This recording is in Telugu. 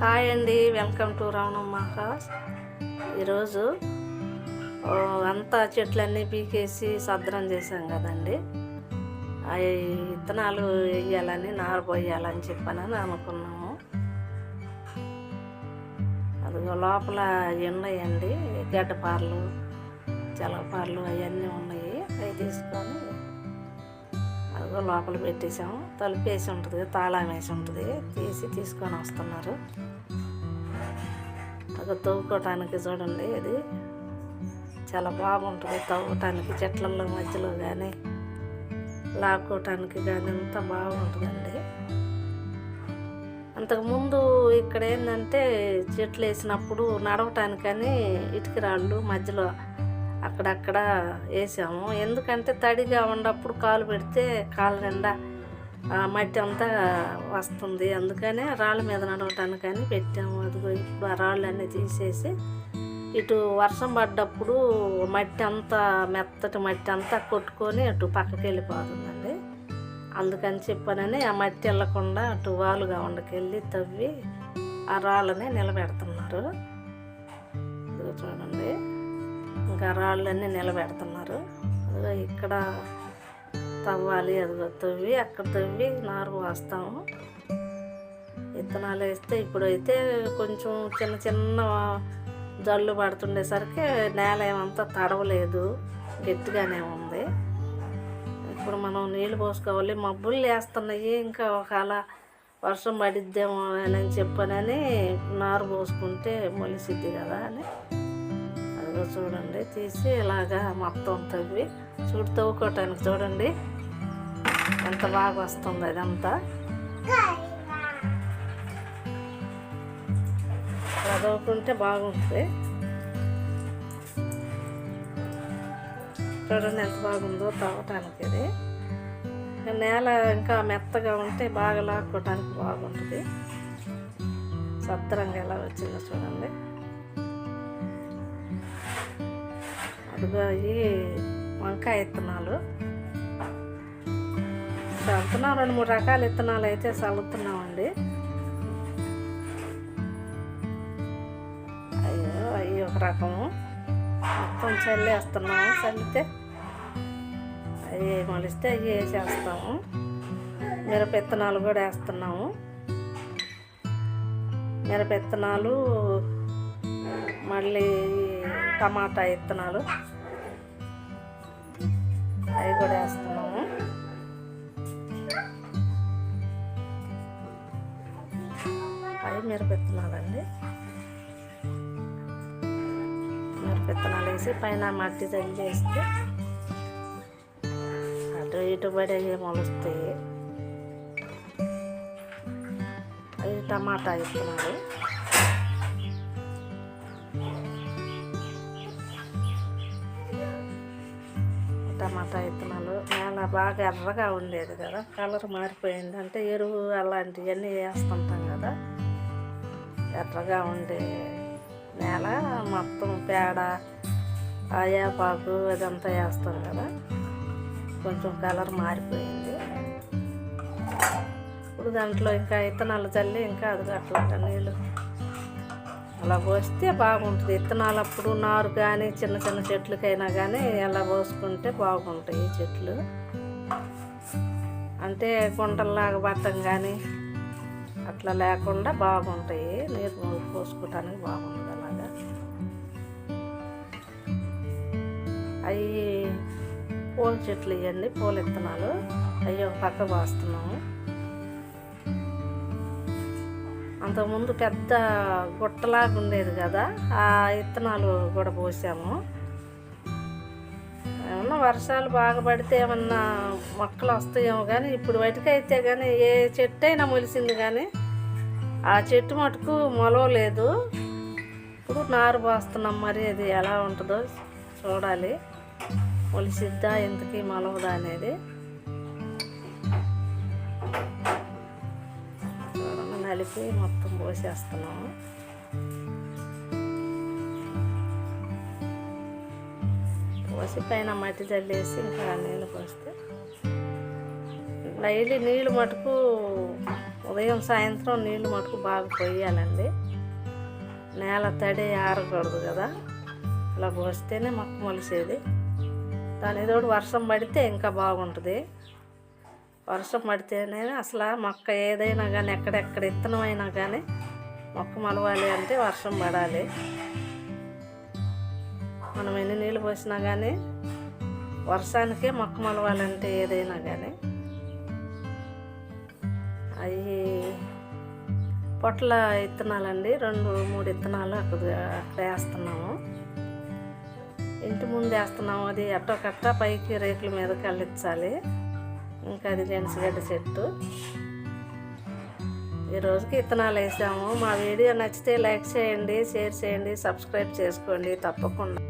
హాయ్ అండి వెల్కమ్ టు రావణమ్మ హాస్ ఈరోజు అంతా చెట్లన్నీ పీకేసి సద్రం చేసాం కదండి. అవి విత్తనాలు వేయాలని నారు పోయాలని చెప్పానని అనుకున్నాము. అదిగో లోపల ఉన్నాయండి గడ్డపారలు చలపారలు అవన్నీ ఉన్నాయి. అవి తీసుకొని అదిగో లోపల పెట్టేసాము తలుపు వేసి ఉంటుంది తాళం వేసి ఉంటుంది. తీసి తీసుకొని వస్తున్నారు. తవ్వుకోవటానికి చూడండి ఇది చాలా బాగుంటుంది తవ్వటానికి చెట్లలో మధ్యలో కానీ లాక్కోవటానికి కానీ అంత బాగుంటుందండి. అంతకుముందు ఇక్కడ ఏంటంటే చెట్లు వేసినప్పుడు నడవటానికని ఇటుక రాళ్ళు మధ్యలో అక్కడక్కడ వేసాము. ఎందుకంటే తడిగా ఉన్నప్పుడు కాలు పెడితే కాలు నిండా మట్టి అంతా వస్తుంది. అందుకనే రాళ్ళ మీద నడవటానికని పెట్టాము. అదిగో ఇప్పుడు ఆ రాళ్ళన్నీ తీసేసి ఇటు వర్షం పడ్డప్పుడు మట్టి అంతా మెత్తటి మట్టి అంతా కొట్టుకొని అటు పక్కకి వెళ్ళిపోతుందండి. అందుకని చెప్పానని ఆ మట్టి వెళ్ళకుండా అటు వాలుగా ఉండకెళ్ళి తవ్వి ఆ రాళ్ళని నిలబెడుతున్నారు. చూడండి. ఇంకా రాళ్ళన్నీ నిలబెడుతున్నారు. ఇక్కడ తవ్వాలి అది తవ్వి అక్కడ తవ్వి నారు వాస్తాము. విత్తనాలు వేస్తే ఇప్పుడైతే కొంచెం చిన్న చిన్న జల్లు పడుతుండేసరికి నేల ఏమంతా తడవలేదు గట్టిగానే ఉంది. ఇప్పుడు మనం నీళ్ళు పోసుకోవాలి మబ్బులు వేస్తున్నాయి ఇంకా ఒకవేళ వర్షం పడిద్దేమో అని చెప్పనని నారు పోసుకుంటే మొలిసిద్ది కదా అని అదిగో చూడండి. తీసి ఇలాగా మొత్తం తవ్వి చూడు తవ్వుకోవటానికి చూడండి. ఎంత బాగా వస్తుంది అదంతా. ఇలా తవ్వుకుంటే బాగుంటుంది. చూడండి ఎంత బాగుందో తవ్వటానికి ఇది. నేల ఇంకా మెత్తగా ఉంటే బాగా లాక్కోవటానికి బాగుంటుంది. సత్రంగా ఎలా వచ్చిందో చూడండి. అదిగో అవి వంకాయ ఇత్తనాలు చల్లుతున్నాం రెండు మూడు రకాల విత్తనాలు అయితే చల్లుతున్నామండి. అయ్యో అవి ఒక రకము మొత్తం చల్లేస్తున్నాము చల్లితే అవి మొలిస్తే అవి వేసేస్తాము మిరప ఇత్తనాలు కూడా వేస్తున్నాము. మిరప ఇత్తనాలు మళ్ళీ టమాటా విత్తనాలు అవి కూడా వేస్తున్నాము. అవి మిరపెత్తనాలండి. మిరపెత్తనాలు వేసి పైన మట్టి తల్లి వేస్తే అటు ఇటు పడే అవి మొలుస్తాయి. అవి టమాటా విత్తనాలు అనమాట విత్తనాలు నేల బాగా ఎర్రగా ఉండేది కదా కలర్ మారిపోయింది. అంటే ఎరువు అలాంటివన్నీ వేస్తుంటాం కదా. ఎర్రగా ఉండే నేల మొత్తం పేడ ఆయాపాకు అదంతా వేస్తాం కదా. కొంచెం కలర్ మారిపోయింది. ఇప్పుడు దాంట్లో ఇంకా విత్తనాలు చల్లి ఇంకా అది అట్లా నీళ్ళు అలా పోస్తే బాగుంటుంది. విత్తనాలు అప్పుడు నారు కానీ చిన్న చిన్న చెట్లకైనా కానీ అలా పోసుకుంటే బాగుంటాయి చెట్లు. అంటే గుంటల్లాగా బట్టం కానీ అట్లా లేకుండా బాగుంటాయి. నీరు పోసుకోవటానికి బాగుంటుంది అలాగా. అవి పూల చెట్లు ఇవ్వండి పూల విత్తనాలు అవి ఒక పక్క పోస్తున్నాము. అంతకుముందు పెద్ద గుట్టలాగా ఉండేది కదా ఆ విత్తనాలు కూడా పోసాము. ఏమన్నా వర్షాలు బాగా పడితే ఏమన్నా మొక్కలు వస్తాయేమో కానీ ఇప్పుడు వాటికైతే కానీ ఏ చెట్టు అయినా మొలిసింది కానీ ఆ చెట్టు మటుకు మొలవలేదు. ఇప్పుడు నారు పోస్తున్నాం మరి అది ఎలా ఉంటుందో చూడాలి. మొలిసిద్దా ఇంతకీ మొలవదా అనేది. కలిపి మొత్తం పోసేస్తున్నాము. పోసి పైన మట్టి చల్లేసి ఇంకా నీళ్ళు పోస్తే డైలీ నీళ్ళు మటుకు ఉదయం సాయంత్రం నీళ్ళు మటుకు బాగా పోయాలండి. నేల తడి ఆరకూడదు కదా. ఇలా పోస్తేనే మొక్క మొలిసేది. దాని తోడు వర్షం పడితే ఇంకా బాగుంటుంది. వర్షం పడితేనే అసలు మొక్క ఏదైనా కానీ ఎక్కడెక్కడ విత్తనం అయినా కానీ మొక్క మలవాలి అంటే వర్షం పడాలి. మనం ఎన్ని నీళ్ళు పోసినా కానీ వర్షానికే మొక్క మలవాలంటే ఏదైనా కానీ. అవి పొట్ల విత్తనాలండి రెండు మూడు విత్తనాలు అక్కడ అక్కడ వేస్తున్నాము. ఇంటి ముందు వేస్తున్నాము అది ఎట్టో కట్ట పైకి రేకుల మీద కళ్ళించాలి ఇంకా అది గడ్డ చెట్టు. ఈరోజుకి ఇత్తనాలు విత్తనాలు వేసాము. మా వీడియో నచ్చితే లైక్ చేయండి షేర్ చేయండి సబ్స్క్రైబ్ చేసుకోండి. తప్పకుండా.